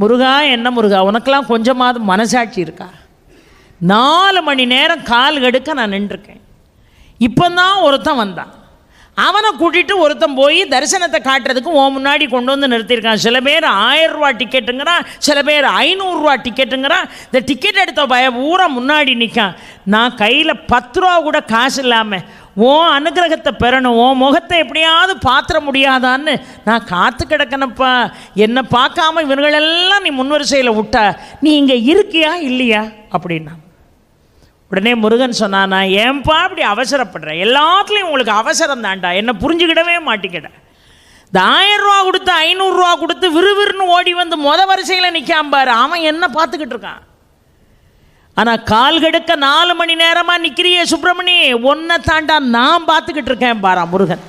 முருகா என்ன முருகா உனக்கெல்லாம் கொஞ்சமாவது மனசாட்சி இருக்கா? நாலு மணி நேரம் கால் கடுக்க நான் நின்றுருக்கேன். இப்போ தான் ஒருத்தன் வந்தான். அவனை கூட்டிகிட்டு ஒருத்தன் போய் தரிசனத்தை காட்டுறதுக்கு உன் முன்னாடி கொண்டு வந்து நிறுத்தியிருக்கான். சில பேர் ஆயிரம் ரூபா டிக்கெட்டுங்கிறான் சில பேர் ஐநூறுரூவா டிக்கெட்டுங்கிறான். இந்த டிக்கெட் எடுத்த பய பூரா முன்னாடி நிற்கான். நான் கையில் பத்து ரூபா கூட காசு இல்லாமல் ஓ அனுகிரகத்தை பெறணும் ஓ முகத்தை எப்படியாவது பாத்திர முடியாதான்னு நான் காத்து கிடக்கணப்பா என்னை பார்க்காம இவர்களெல்லாம் நீ முன்வரிசையில் விட்டா நீ இங்கே இருக்கியா இல்லையா? அப்படின்னா. உடனே முருகன் சொன்னானா ஏன்பா இப்படி அவசரப்படுறேன் எல்லாத்துலேயும் உங்களுக்கு அவசரம் தான்டா. என்னை புரிஞ்சுக்கிடவே மாட்டிக்கிட இந்த ஆயிரம் ரூபா கொடுத்து ஐநூறுரூவா கொடுத்து விறுவிறுன்னு ஓடி வந்து மொத வரிசையில் நிற்காம பாரு. அவன் என்ன பார்த்துக்கிட்டு இருக்கான்? ஆனால் கால் கெடுக்க நாலு மணி நேரமாக நிற்கிறியே சுப்பிரமணி. ஒன்றை தாண்டா நான் பார்த்துக்கிட்டு இருக்கேன் பாரா முருகன்.